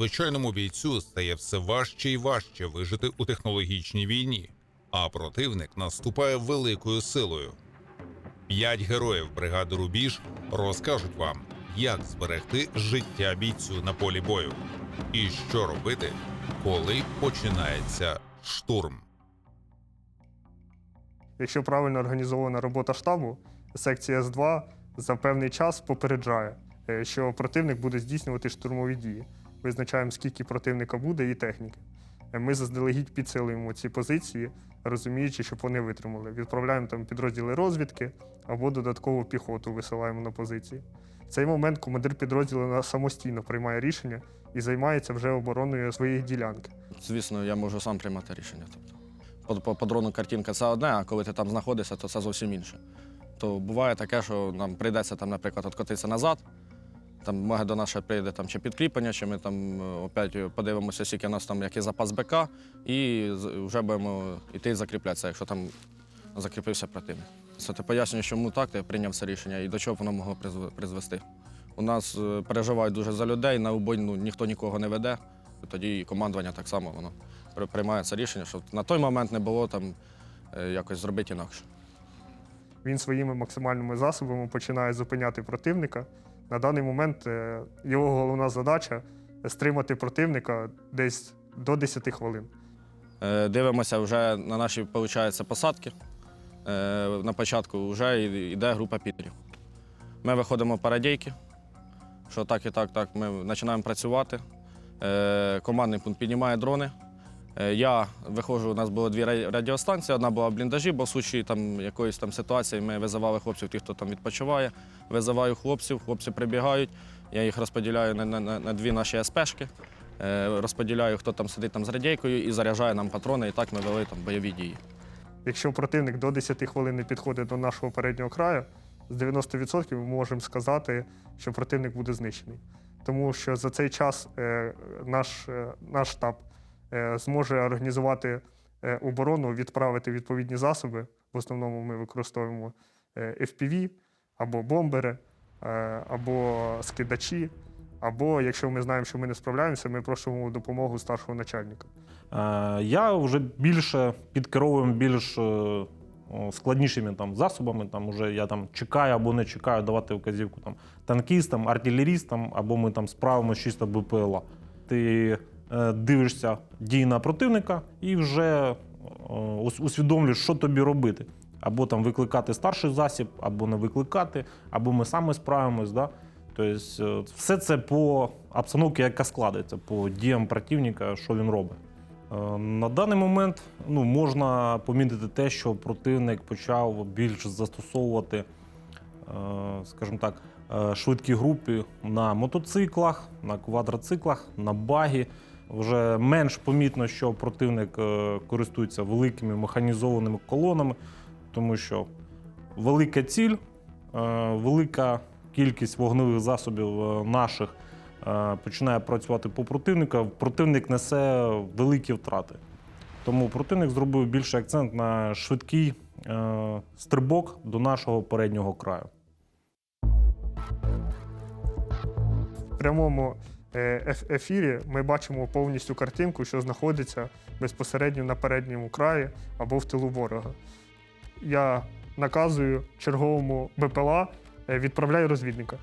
звичайному бійцю стає все важче і важче вижити у технологічній війні, а противник наступає великою силою. П'ять героїв бригади Рубіж розкажуть вам, як зберегти життя бійцю на полі бою, і що робити, коли починається штурм. Якщо правильно організована робота штабу, секція С2 за певний час попереджає, е, що противник буде здійснювати штурмові дії. Визначаємо, скільки противника буде і техніки. Е, Ми заздалегідь підсилуємо ці позиції, розуміючи, щоб вони витримали. Відправляємо там підрозділи розвідки або додаткову піхоту висилаємо на позиції. В цей момент командир підрозділу самостійно приймає рішення і займається вже обороною своєї ділянки. Звісно, я можу сам приймати рішення. Тобто, по, по дрону картинка це одне, а коли ти там знаходишся, то це зовсім інше. То буває таке, що нам прийдеться там, наприклад, откотитися назад. Там нас ще прийде там, чи підкріплення, чи ми там е, опять подивимося, скільки у нас там який запас БК, і вже будемо йти закріплятися, якщо там закріпився противник. Це ти пояснюєш, чому так ти прийняв це рішення і до чого воно могло призвести. У нас е, переживають дуже за людей, на убой ну, ніхто нікого не веде. Тоді і командування так само воно приймає це рішення, щоб на той момент не було там е, якось зробити інакше. Він своїми максимальними засобами починає зупиняти противника. На даний момент е, його головна задача стримати противника десь до 10 хвилин. Е, Дивимося вже на наші виходить, посадки. Е, На початку вже йде група підерів. Ми виходимо по радійки, що так і так, так, ми починаємо працювати. Командний пункт піднімає дрони. Е, Я виходжу, у нас було дві ра- радіостанції, одна була в бліндажі, бо в случаї там, якоїсь там ситуації ми визивали хлопців, тих, хто там відпочиває. Визиваю хлопців, хлопці прибігають. Я їх розподіляю на, на, на, дві наші СПшки. Е, розподіляю, хто там сидить там з радійкою і заряджає нам патрони, і так ми вели там бойові дії. Якщо противник до 10 хвилин не підходить до нашого переднього краю, з 90% ми можемо сказати, що противник буде знищений. Тому що за цей час е, наш, наш штаб зможе організувати е, оборону, відправити відповідні засоби. В основному ми використовуємо е, FPV або бомбери, е, або скидачі. Або якщо ми знаємо, що ми не справляємося, ми просимо допомогу старшого начальника. Е, Я вже більше підкеровуємо більш е, складнішими там, засобами. Там уже я там чекаю або не чекаю давати вказівку там, танкістам, артилерістам, або ми там справимося чисто БПЛА. Ти е, дивишся дії на противника і вже е, усвідомлюєш, що тобі робити. Або там викликати старший засіб, або не викликати, або ми саме справимось. Да? Тобто, е, все це по обстановці, яка складається, по діям противника, що він робить. Е, На даний момент ну, можна помітити те, що противник почав більш застосовувати, е, скажімо так, е, швидкі групи на мотоциклах, на квадроциклах, на багі. Вже менш помітно, що противник е, користується великими механізованими колонами, тому що велика ціль, е, велика кількість вогневих засобів е, наших починає працювати по противника, противник несе великі втрати. Тому противник зробив більший акцент на швидкий стрибок до нашого переднього краю. В прямому ефірі ми бачимо повністю картинку, що знаходиться безпосередньо на передньому краї або в тилу ворога. Я наказую черговому БПЛА е, відправляй розвідника.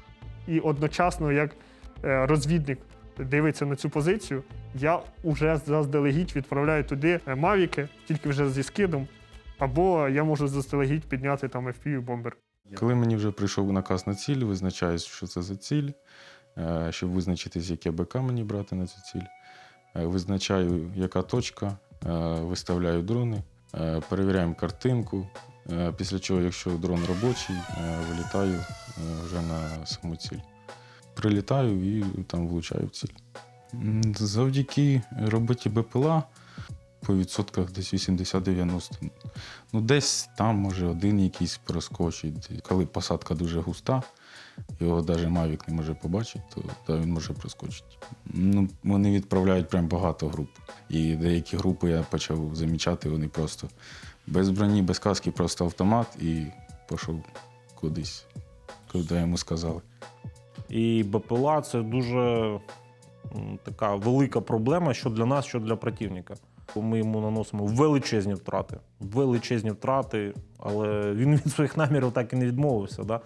І одночасно, як е, розвідник дивиться на цю позицію, я вже заздалегідь відправляю туди е, мавіки, тільки вже зі скидом, або я можу заздалегідь підняти там FPV бомбер. Коли мені вже прийшов наказ на ціль, визначаюсь, що це за ціль, е, щоб визначитись, яке БК мені брати на цю ціль. Е, Визначаю, яка точка, е, виставляю дрони, е, перевіряємо картинку. е, Після чого, якщо дрон робочий, е, вилітаю е, вже на саму ціль. Прилітаю і там влучаю в ціль. Завдяки роботі БПЛА по відсотках десь 80-90. Ну, десь там може один якийсь проскочить. Коли посадка дуже густа, його навіть Мавік не може побачити, то да, він може проскочити. Ну, вони відправляють прям багато груп. І деякі групи я почав замічати, вони просто без броні, без каски, просто автомат і пішов кудись, куди йому сказали. І БПЛА це дуже така велика проблема, що для нас, що для противника. Ми йому наносимо величезні втрати. Величезні втрати, але він від своїх намірів так і не відмовився. Да?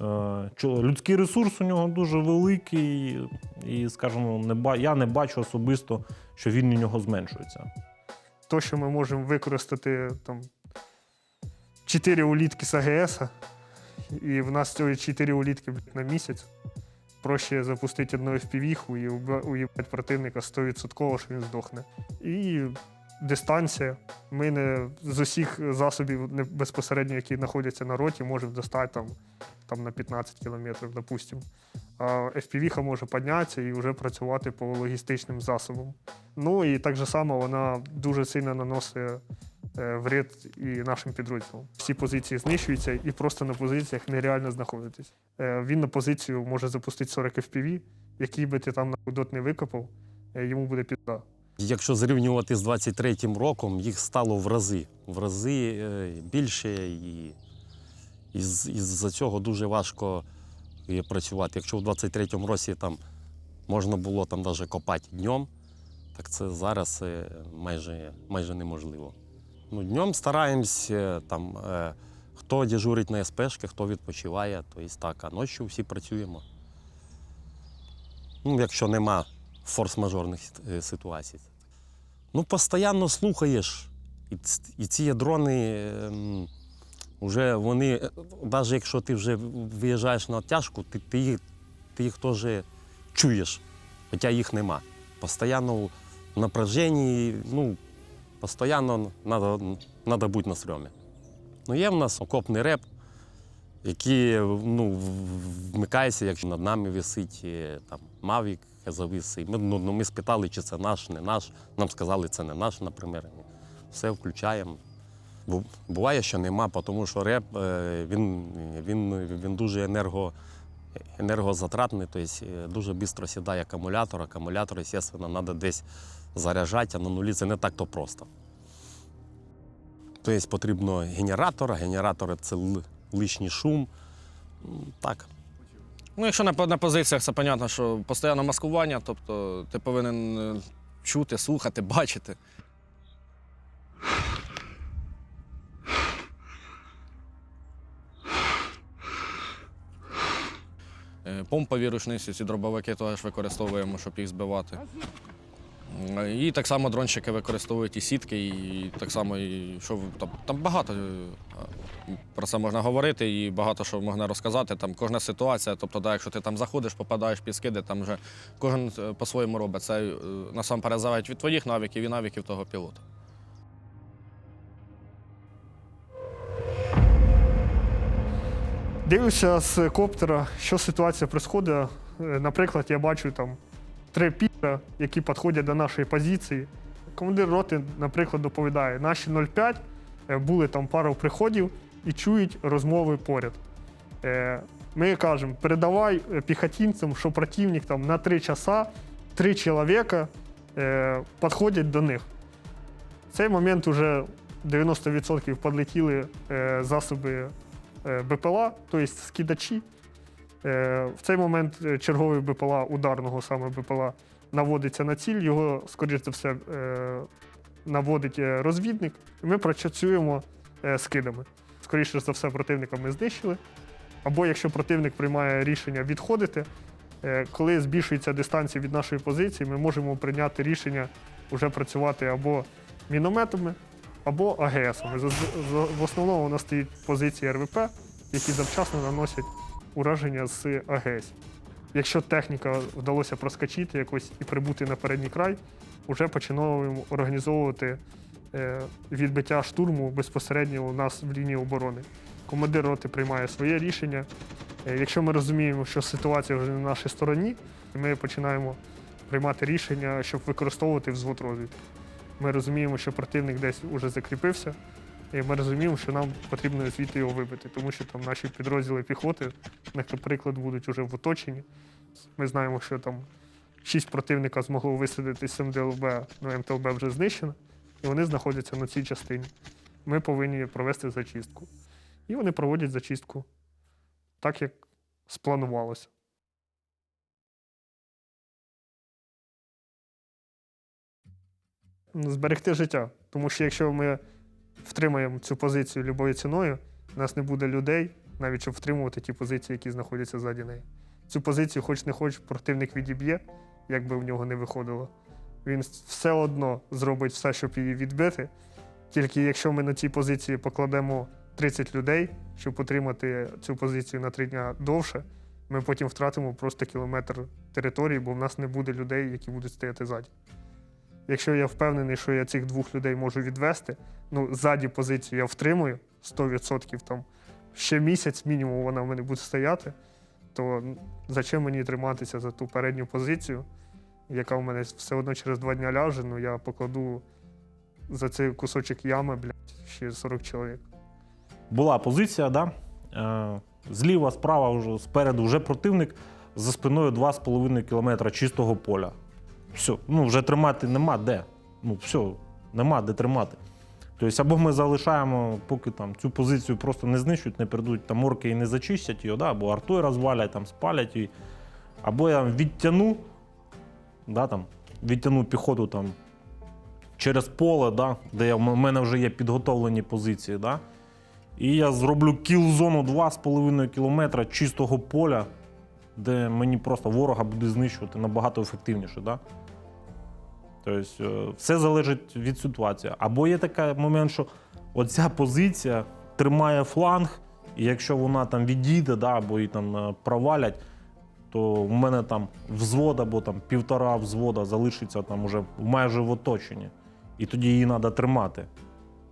Е, Людський ресурс у нього дуже великий, і, скажімо, не я не бачу особисто, що він у нього зменшується. То, що ми можемо використати там 4 улітки з АГС, і в нас цього 4 улітки на місяць. Проще запустити одну FPV і уїбати противника 100%, що він здохне. І дистанція. Ми не з усіх засобів безпосередньо, які знаходяться на роті, можемо достати там, там на 15 кілометрів, допустимо. FPV може піднятися і вже працювати по логістичним засобам. Ну і так же само вона дуже сильно наносить е, вред і нашим підрозділам. Всі позиції знищуються і просто на позиціях нереально знаходитись. Е, Він на позицію може запустити 40 FPV, який би ти там на дот не викопав, е, йому буде пізда. Якщо зрівнювати з 23-м роком, їх стало в рази. В рази більше, і із, із-за цього дуже важко е, працювати. Якщо в 23-му році там можна було там навіть копати днем, так це зараз е, майже, майже неможливо. Ну, днем стараємось, там, е, хто дежурить на СПшки, хто відпочиває, то є так, а ночі всі працюємо. Ну, якщо нема форс-мажорних ситуацій. Ну, постійно слухаєш. І ці дрони, вже вони, навіть якщо ти вже виїжджаєш на тяжку, ти, ти, їх, ти їх теж чуєш, хоча їх нема. Постійно в напряженні, ну, постійно треба, бути на стрьомі. Ну, є в нас окопний реп, який ну, вмикається, якщо над нами висить е, там, Мавік завис. І ми, ну, ну, ми спитали, чи це наш, не наш. Нам сказали, це не наш, наприклад. Все включаємо. Бу- Буває, що нема, тому що реп е, він, він, він дуже енерго, енергозатратний, тобто дуже швидко сідає акумулятор. Акумулятор, звісно, треба десь заряджати, а на нулі це не так то просто. Тобто потрібно генератор, генератор це лишній шум. Так. Ну, якщо на, на позиціях, це зрозуміло, що постійне маскування, тобто ти повинен е, чути, слухати, бачити. Помпові рушниці, ці дробовики теж використовуємо, щоб їх збивати. І так само дронщики використовують і сітки, і так само, і що там, там багато е, про це можна говорити, і багато що можна розказати. Там кожна ситуація, тобто, да, якщо ти там заходиш, попадаєш під скиди, там вже кожен е, по-своєму робить. Це е, насамперед залежить від твоїх навиків і навиків того пілота. Дивлюся з коптера, що ситуація відбувається. Наприклад, я бачу там три піра, які підходять до нашої позиції. Командир роти, наприклад, доповідає, наші 0,5 е, були там пару приходів і чують розмови поряд. Е, Ми кажемо, передавай е, піхотинцям, що противник там на 3 часа, 3 чоловіка е, підходять до них. В цей момент вже 90% підлетіли е, засоби е, БПЛА, тобто скидачі. Е, В цей момент е, черговий БПЛА, ударного саме БПЛА, наводиться на ціль, його, скоріш за все, е, наводить е, розвідник, і ми працюємо е, скидами. Скоріше за все, противника ми знищили. Або якщо противник приймає рішення відходити, е, коли збільшується дистанція від нашої позиції, ми можемо прийняти рішення вже працювати або мінометами, або за- В основному у нас стоїть позиції РВП, які завчасно наносять ураження з АГС. Якщо техніка вдалося проскочити якось і прибути на передній край, вже починаємо організовувати е, відбиття штурму безпосередньо у нас в лінії оборони. Командир роти приймає своє рішення. Е, Якщо ми розуміємо, що ситуація вже на нашій стороні, ми починаємо приймати рішення, щоб використовувати взвод розвідки. Ми розуміємо, що противник десь уже закріпився, і ми розуміємо, що нам потрібно звідти його вибити, тому що там наші підрозділи піхоти, наприклад, будуть вже в оточенні. Ми знаємо, що там шість противника змогло висадити з МДЛБ, ну МТЛБ вже знищено, і вони знаходяться на цій частині. Ми повинні провести зачистку. І вони проводять зачистку так, як спланувалося. Зберегти життя. Тому що якщо ми втримаємо цю позицію любою ціною, у нас не буде людей, навіть щоб втримувати ті позиції, які знаходяться ззаді неї. Цю позицію, хоч не хоч, противник відіб'є, як би в нього не виходило. Він все одно зробить все, щоб її відбити. Тільки якщо ми на цій позиції покладемо 30 людей, щоб отримати цю позицію на три дня довше, ми потім втратимо просто кілометр території, бо в нас не буде людей, які будуть стояти ззаді. Якщо я впевнений, що я цих двох людей можу відвести, ну, ззаді позицію я втримую 100% там ще місяць мінімум вона в мене буде стояти, то зачем мені триматися за ту передню позицію, яка в мене все одно через два дня ляже, ну я покладу за цей кусочок ями, блядь, ще 40 чоловік. Була позиція, да? е, зліва, справа, спереду вже противник, за спиною 2,5 кілометра чистого поля. Все, ну вже тримати нема де. Ну, все, нема де тримати. Тобто, або ми залишаємо, поки там цю позицію просто не знищують, не прийдуть там орки і не зачистять її, да? або артою розвалять, там, спалять її. Або я відтягну, да, там, відтягну піхоту там, через поле, да, де в мене вже є підготовлені позиції. Да? І я зроблю кіл-зону 2,5 кілометра чистого поля, де мені просто ворога буде знищувати набагато ефективніше. Да? Тобто, е, все залежить від ситуації. Або є такий момент, що оця позиція тримає фланг, і якщо вона там відійде, да, або її там е, провалять, то в мене там взвод або там півтора взвода залишиться там уже майже в оточенні. І тоді її треба тримати,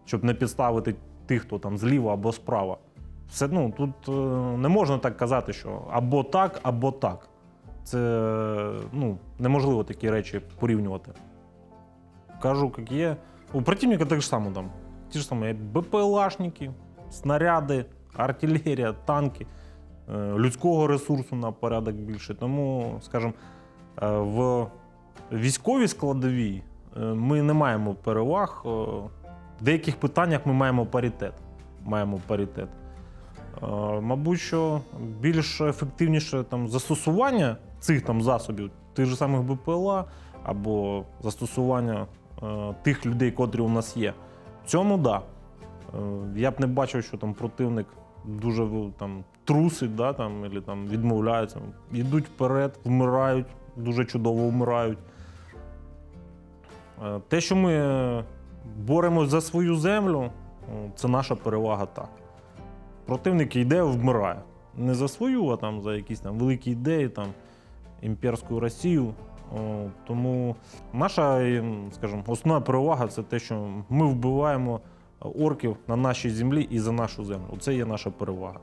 щоб не підставити тих, хто там зліва або справа. Все, ну, тут е, не можна так казати, що або так, або так. Це ну, неможливо такі речі порівнювати. Кажу, є. У противника так же само там. Ті ж самі БПЛАшники, снаряди, артилерія, танки, е, людського ресурсу на порядок більше. Тому, скажімо, е, в військовій складовій е, ми не маємо переваг. В деяких питаннях ми маємо паритет. Маємо паритет. Мабуть, що більш ефективніше там, застосування цих там засобів, тих же самих БПЛА або застосування тих людей, котрі у нас є. В цьому так. Да. Е, Я б не бачив, що там противник дуже ну, там, трусить, да, там, або там, відмовляється. Йдуть вперед, вмирають, дуже чудово вмирають. Е, Те, що ми е, боремось за свою землю, це наша перевага так. Противник йде, вмирає. Не за свою, а там за якісь там великі ідеї, там, імперську Росію. О, тому наша, ем, скажімо, основна перевага це те, що ми вбиваємо орків на нашій землі і за нашу землю. Це є наша перевага.